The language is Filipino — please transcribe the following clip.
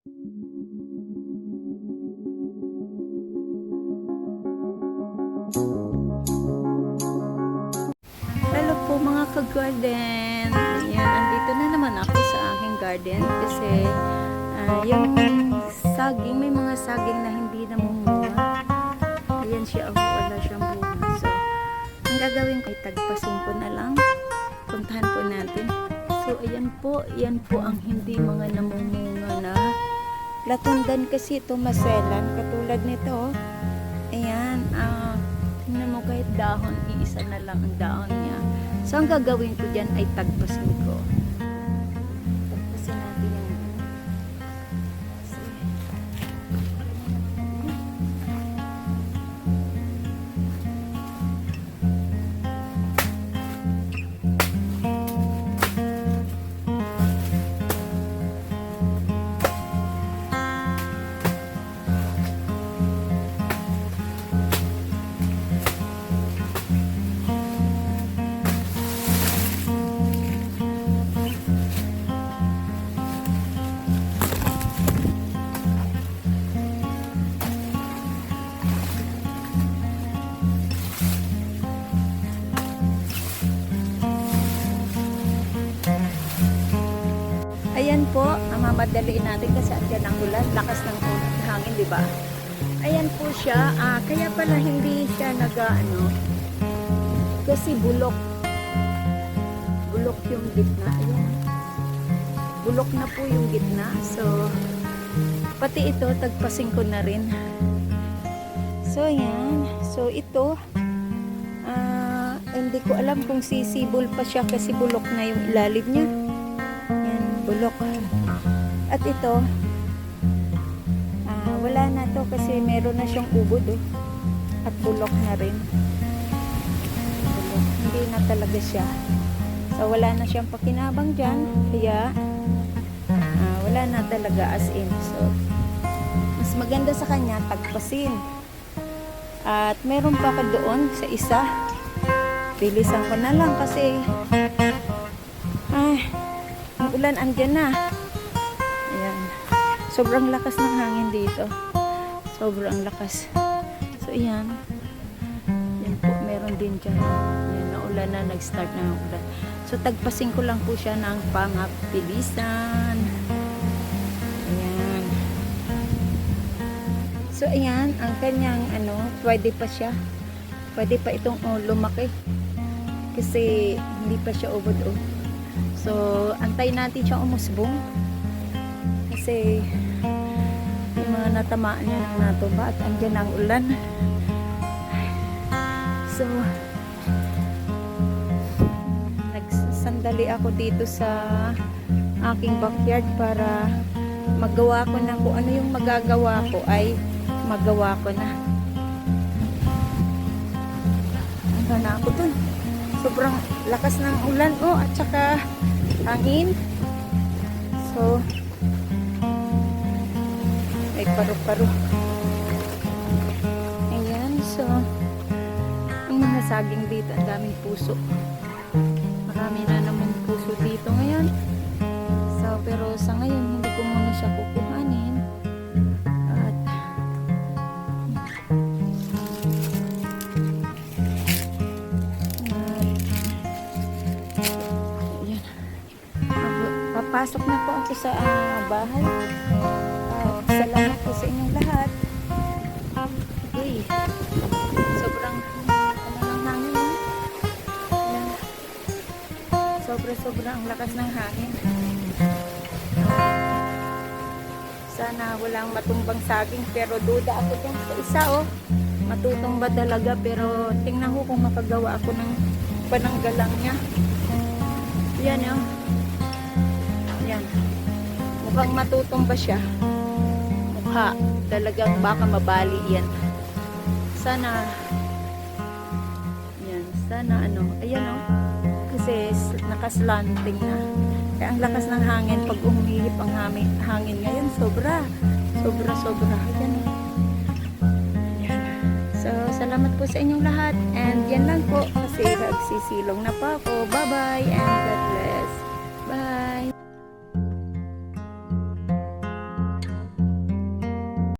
Hello po mga ka-garden. Ayan, andito na naman ako sa aking garden kasi ah, yung saging, may mga saging na hindi namumunga. Ayan siya, oh, wala siyang bunga. So, ang gagawin ko ay tagpasin ko na lang. Puntahan po natin. So, ayan po, yan po ang hindi latundan kasi ito maselan. Katulad nito, oh. Ayan, ah, tingnan mo kahit dahon, iisa na lang ang dahon niya. So, ang gagawin ko dyan ay tagpasin ko. Po, ang mamadaliin natin kasi andyan ang ulan, lakas ng hangin, di ba? Ayan po siya, ah, kaya pala hindi siya nag ano, kasi bulok. Bulok yung gitna. Ayan. Bulok na po yung gitna. So, pati ito, tagpasin ko na rin. So, ayan. So, ito, ah, hindi ko alam kung sisibol pa siya kasi bulok na yung ilalim niya. Yan, bulok. At ito, ah, wala na to kasi meron na siyang ubod oh. At bulok na rin. Bulok. Hindi na talaga siya. So, wala na siyang pakinabang dyan. Kaya, ah, wala na talaga as in. So, mas maganda sa kanya, tagpasin. At meron pa ka doon sa isa. Bilisan ko na lang kasi ay, ang ulan andyan na. Sobrang lakas ng hangin dito. Sobrang lakas. So, ayan. Yan po, meron din dyan. Ayan, naulan na, nag-start na ulan. So, tagpasin ko lang po siya ng pangabilisan. Ayan. So, ayan, ang kanyang, ano, pwede pa siya. Pwede pa itong oh, lumaki. Kasi, hindi pa siya oh. So, antay natin siyang umusbong. Kasi, natamaan niya ng natuba at andyan ang ulan. So, nagsasandali ako dito sa aking backyard para magawa ko na kung ano yung magagawa ko ay magawa ko na. Ano na ako dun? Sobrang lakas ng ulan oh at saka hangin. So, paru-paro. Ayan, so, ang mga saging dito, ang daming puso. Marami na naman puso dito ngayon. So, pero sa ngayon, hindi ko muna siya kukuhanin. At, at, yan. Ako- Papasok na po ako sa ah, bahay. At salamat po sa inyong lahat. Okay. Sobrang ano ng hangin. Sobra-sobra ang lakas ng hangin. Sana walang matumbang saging pero duda ako dyan sa isa oh. Matutumba talaga pero tingnan ko kung makagawa ako ng pananggalang niya. Yan oh. Yan. Mukhang matutumba siya. Mukha. Talagang baka mabali yan. Sana yan. Sana ano. Ayan oh. Kasi nakaslanting na. Kaya ang lakas ng hangin pag umihip ang hangin, hangin ngayon. Sobra. Sobra, sobra. Ayan. Yan. So, salamat po sa inyong lahat. And yan lang po kasi nagsisilong na po ako. Bye-bye and God bless. Bye!